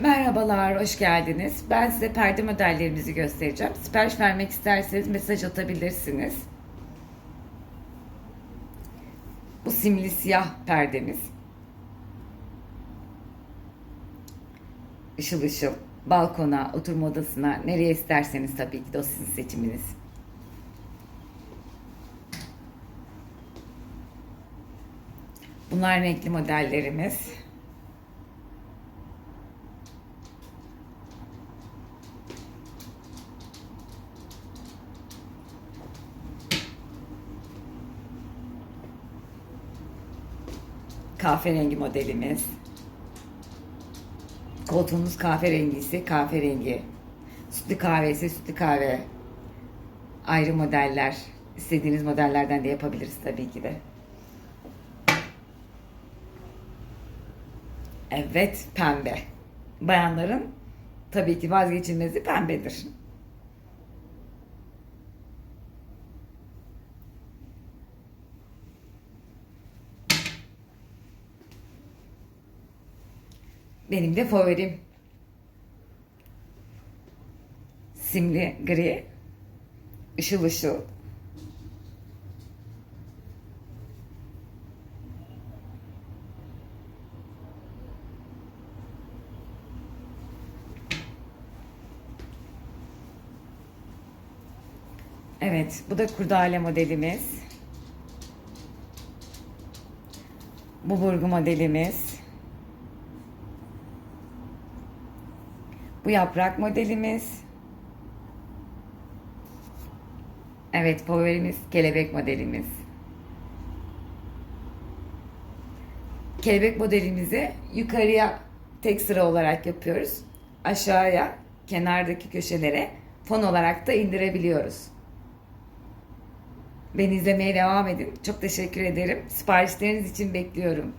Merhabalar, hoş geldiniz. Ben size perde modellerimizi göstereceğim. Sipariş vermek isterseniz mesaj atabilirsiniz. Bu simli siyah perdemiz. Işıl ışıl, balkona, oturma odasına, nereye isterseniz tabii ki de o sizin seçiminiz. Bunlar renkli modellerimiz. Kahverengi modelimiz. Koltuğumuz kahverengi ise kahverengi. Sütlü kahve ise sütlü kahve. Ayrı modeller. istediğiniz modellerden de yapabiliriz tabii ki de. Evet, pembe. Bayanların tabii ki vazgeçilmezi pembedir. Benim de favorim. Simli gri. Işıl ışıl. Evet, bu da kurdale modelimiz. Bu burgu modelimiz. Bu yaprak modelimiz. Evet, favorimiz kelebek modelimiz. Kelebek modelimizi yukarıya tek sıra olarak yapıyoruz. Aşağıya, kenardaki köşelere fon olarak da indirebiliyoruz. Beni izlemeye devam edin. Çok teşekkür ederim. Siparişleriniz için bekliyorum.